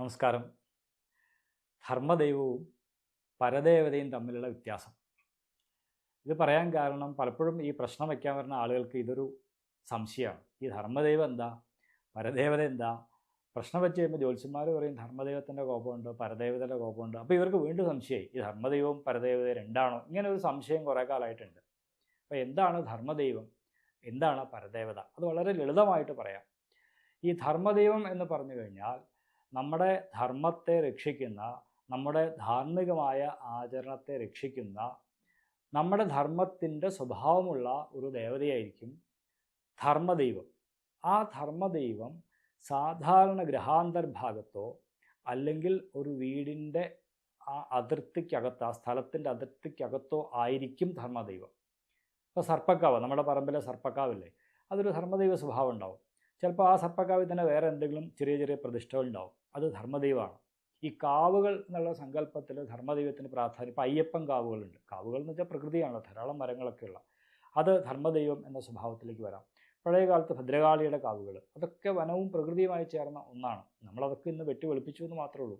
നമസ്കാരം. ധർമ്മദൈവവും പരദേവതയും തമ്മിലുള്ള വ്യത്യാസം. ഇത് പറയാൻ കാരണം പലപ്പോഴും ഈ പ്രശ്നം വയ്ക്കാൻ വരുന്ന ആളുകൾക്ക് ഇതൊരു സംശയമാണ്. ഈ ധർമ്മദൈവം എന്താ? പരദേവത എന്താ? പ്രശ്നം വെച്ച് കഴിയുമ്പോൾ ജ്യോത്സ്യന്മാർ പറയും ധർമ്മദൈവത്തിന്റെ കോപമുണ്ട്? പരദേവതയുടെ കോപമുണ്ട്? അപ്പോൾ ഇവർക്ക് വീണ്ടും സംശയമായി. ഈ ധർമ്മദൈവവും പരദേവതയും രണ്ടാണോ? ഇങ്ങനെ ഒരു സംശയം കുറേ കാലമായിട്ടുണ്ട്. അപ്പോൾ എന്താണ് ധർമ്മദൈവം? എന്താണ് പരദേവത? അത് വളരെ ലളിതമായിട്ട് പറയാം. ഈ ധർമ്മദൈവം എന്ന് പറഞ്ഞു കഴിഞ്ഞാൽ നമ്മുടെ ധർമ്മത്തെ രക്ഷിക്കുന്ന നമ്മുടെ ധാർമ്മികമായ ആചരണത്തെ രക്ഷിക്കുന്ന നമ്മുടെ ധർമ്മത്തിന്റെ സ്വഭാവമുള്ള ഒരു ദേവതയായിരിക്കും ധർമ്മദൈവം. ആ ധർമ്മദൈവം സാധാരണ ഗ്രഹാന്തർഭാഗത്തോ അല്ലെങ്കിൽ ഒരു വീടിന്റെ ആ അതിർത്തിക്കകത്ത് ആ സ്ഥലത്തിന്റെ അതിർത്തിക്കകത്തോ ആയിരിക്കും ധർമ്മദൈവം. ഇപ്പോൾ സർപ്പക്കാവ് നമ്മുടെ പറമ്പിലെ സർപ്പക്കാവില്ലേ അതൊരു ധർമ്മദൈവ സ്വഭാവം ഉണ്ടാവും. ചിലപ്പോൾ ആ സർപ്പക്കാവിൽ തന്നെ വേറെ എന്തെങ്കിലും ചെറിയ ചെറിയ പ്രതിഷ്ഠകൾ ഉണ്ടാവും. അത് ധർമ്മദൈവമാണ്. ഈ കാവുകൾ എന്നുള്ള സങ്കല്പത്തിൽ ധർമ്മദൈവത്തിന് പ്രാധാന്യം ഇപ്പോൾ അയ്യപ്പൻ കാവുകളുണ്ട്. കാവുകൾ എന്ന് വെച്ചാൽ പ്രകൃതിയാണല്ലോ ധാരാളം മരങ്ങളൊക്കെ ഉള്ള. അത് ധർമ്മദൈവം എന്ന സ്വഭാവത്തിലേക്ക് വരാം. പഴയ കാലത്ത് ഭദ്രകാളിയുടെ കാവുകൾ അതൊക്കെ വനവും പ്രകൃതിയുമായി ചേർന്ന ഒന്നാണ്. നമ്മളതൊക്കെ ഇന്ന് വെട്ടി വെളുപ്പിച്ചു എന്ന് മാത്രമേ ഉള്ളൂ.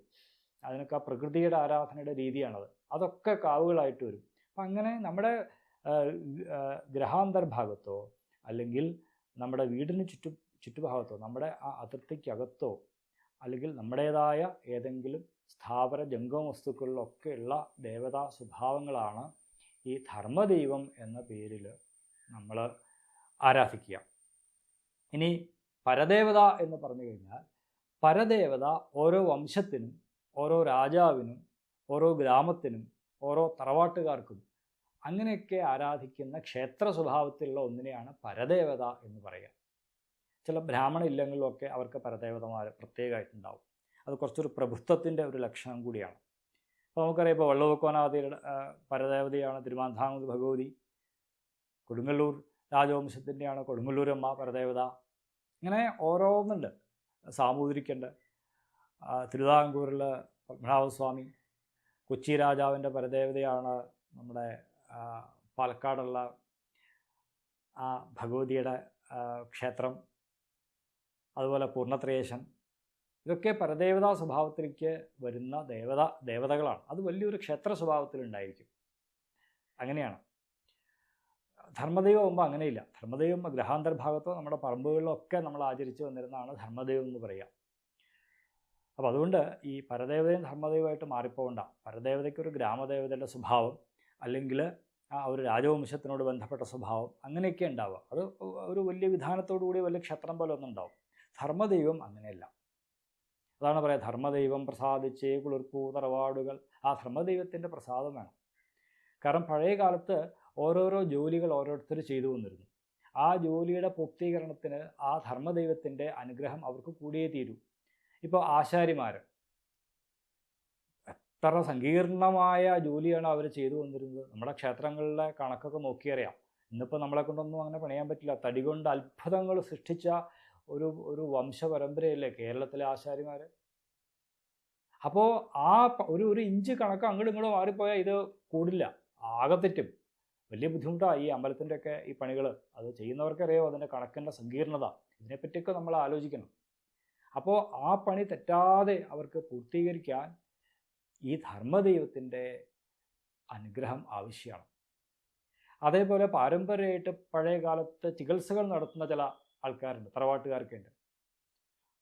അതിനൊക്കെ ആ പ്രകൃതിയുടെ ആരാധനയുടെ രീതിയാണത്. അതൊക്കെ കാവുകളായിട്ട് വരും. അപ്പം അങ്ങനെ നമ്മുടെ ഗ്രഹാന്തർഭാഗത്തോ അല്ലെങ്കിൽ നമ്മുടെ വീടിന് ചുറ്റു ചുറ്റുഭാഗത്തോ നമ്മുടെ ആ അതിർത്തിക്കകത്തോ അല്ലെങ്കിൽ നമ്മുടേതായ ഏതെങ്കിലും സ്ഥാപന ജംഗമ വസ്തുക്കളിലൊക്കെയുള്ള ദേവതാ സ്വഭാവങ്ങളാണ് ഈ ധർമ്മദൈവം എന്ന പേരിൽ നമ്മൾ ആരാധിക്കുക. ഇനി പരദേവത എന്ന് പറഞ്ഞു കഴിഞ്ഞാൽ പരദേവത ഓരോ വംശത്തിനും ഓരോ രാജാവിനും ഓരോ ഗ്രാമത്തിനും ഓരോ തറവാട്ടുകാർക്കും അങ്ങനെയൊക്കെ ആരാധിക്കുന്ന ക്ഷേത്ര സ്വഭാവത്തിലുള്ള ഒന്നിനെയാണ് പരദേവത എന്ന് പറയുക. ചില ബ്രാഹ്മണ ഇല്ലങ്ങളിലൊക്കെ അവർക്ക് പരദേവതമാർ പ്രത്യേകമായിട്ടുണ്ടാവും. അത് കുറച്ചൊരു പ്രഭുത്വത്തിന്റെ ഒരു ലക്ഷണം കൂടിയാണ്. അപ്പോൾ നമുക്കറിയാം ഇപ്പോൾ വള്ളവക്കോനാദിയുടെ പരദേവതയാണ് തിരുമാന്താംകുത് ഭഗവതി. കൊടുങ്ങല്ലൂർ രാജവംശത്തിന്റെയാണ് കൊടുങ്ങല്ലൂരമ്മ പരദേവത. ഇങ്ങനെ ഓരോന്നുണ്ട്. സാമൂതിരിക്കുണ്ട്. തിരുവിതാംകൂറിൽ പത്മനാഭസ്വാമി കൊച്ചി രാജാവിന്റെ പരദേവതയാണ് നമ്മുടെ പാലക്കാടുള്ള ആ ഭഗവതിയുടെ ക്ഷേത്രം. അതുപോലെ പൂർണത്രയേശൻ. ഇതൊക്കെ പരദേവതാ സ്വഭാവത്തിലേക്ക് വരുന്ന ദേവത ദേവതകളാണ്. അത് വലിയൊരു ക്ഷേത്ര സ്വഭാവത്തിലുണ്ടായിരിക്കും. അങ്ങനെയാണ്. ധർമ്മദൈവം ആകുമ്പോൾ അങ്ങനെയില്ല. ധർമ്മദൈവം ഗ്രഹാന്തർഭാഗത്തോ നമ്മുടെ പറമ്പുകളിലോ ഒക്കെ നമ്മൾ ആചരിച്ചു വന്നിരുന്നതാണ് ധർമ്മദൈവം എന്ന് പറയുക അപ്പോൾ അതുകൊണ്ട് ഈ പരദേവതയും ധർമ്മദൈവമായിട്ട് മാറിപ്പോകണ്ട. പരദേവതയ്ക്കൊരു ഗ്രാമദേവതയുടെ സ്വഭാവം അല്ലെങ്കിൽ ആ ഒരു രാജവംശത്തിനോട് ബന്ധപ്പെട്ട സ്വഭാവം അങ്ങനെയൊക്കെ ഉണ്ടാവുക. അത് ഒരു വലിയ വിധാനത്തോടു കൂടി വലിയ ക്ഷേത്രം പോലെ ഒന്നും ഉണ്ടാവും ധർമ്മദൈവം അങ്ങനെയല്ല. അതാണ് പറയുക ധർമ്മദൈവം പ്രസാദിച്ചേ കുളിർപ്പൂ തറവാടുകൾ. ആ ധർമ്മദൈവത്തിന്റെ പ്രസാദം വേണം. കാരണം പഴയ കാലത്ത് ഓരോരോ ജോലികൾ ഓരോരുത്തർ ചെയ്തു വന്നിരുന്നു. ആ ജോലിയുടെ പൂർത്തീകരണത്തിന് ആ ധർമ്മദൈവത്തിന്റെ അനുഗ്രഹം അവർക്ക് കൂടിയേ തീരൂ. ഇപ്പോൾ ആശാരിമാർ എത്ര സങ്കീർണമായ ജോലിയാണ് അവർ ചെയ്തു വന്നിരുന്നത്. നമ്മുടെ ക്ഷേത്രങ്ങളിലെ കണക്കൊക്കെ നോക്കിയറിയാം. ഇന്നിപ്പോൾ നമ്മളെ കൊണ്ടൊന്നും അങ്ങനെ പണിയാൻ പറ്റില്ല. തടി കൊണ്ട് അത്ഭുതങ്ങൾ സൃഷ്ടിച്ച ഒരു ഒരു വംശപരമ്പരയല്ലേ കേരളത്തിലെ ആശാരിമാർ അപ്പോ ആ ഒരു ഒരു ഇഞ്ച് കണക്ക് അങ്ങോട്ടും ഇങ്ങോട്ടും മാറിപ്പോയാൽ ഇത് കൂടില്ല. ആകെ തെറ്റും. വലിയ ബുദ്ധിമുട്ടാണ് ഈ അമ്പലത്തിന്റെയൊക്കെ ഈ പണികൾ അത് ചെയ്യുന്നവർക്കറിയോ അതിന്റെ കണക്കിന്റെ സങ്കീർണത? ഇതിനെപ്പറ്റിയൊക്കെ നമ്മൾ ആലോചിക്കണം. അപ്പോൾ ആ പണി തെറ്റാതെ അവർക്ക് പൂർത്തീകരിക്കാൻ ഈ ധർമ്മദൈവത്തിന്റെ അനുഗ്രഹം ആവശ്യമാണ്. അതേപോലെ പാരമ്പര്യമായിട്ട് പഴയ കാലത്ത് ചികിത്സകൾ നടത്തുന്ന ചില ആൾക്കാരുണ്ട് തറവാട്ടുകാർക്കുണ്ട്.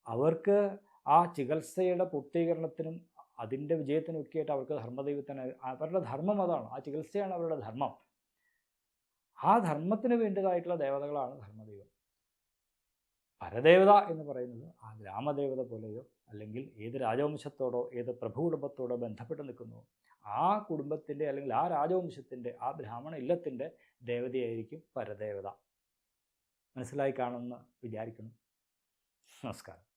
അവർക്ക് ആ ചികിത്സയുടെ പൂർത്തീകരണത്തിനും അതിന്റെ വിജയത്തിനും ഒക്കെ ആയിട്ട് അവർക്ക് ധർമ്മദൈവത്തിന് അവരുടെ ധർമ്മം അതാണ്. ആ ചികിത്സയാണ് അവരുടെ ധർമ്മം. ആ ധർമ്മത്തിന് വേണ്ടതായിട്ടുള്ള ദേവതകളാണ് ധർമ്മദൈവം. പരദേവത എന്ന് പറയുന്നത് ആ ഗ്രാമദേവത പോലെയോ അല്ലെങ്കിൽ ഏത് രാജവംശത്തോടോ ഏത് പ്രഭു കുടുംബത്തോടോ ബന്ധപ്പെട്ട് നിൽക്കുന്നു. ആ കുടുംബത്തിന്റെ അല്ലെങ്കിൽ ആ രാജവംശത്തിന്റെ ആ ബ്രാഹ്മണ ഇല്ലത്തിന്റെ ദേവതയായിരിക്കും പരദേവത. മനസ്സിലായി കാണുമെന്ന് വിചാരിക്കുന്നു. നമസ്കാരം.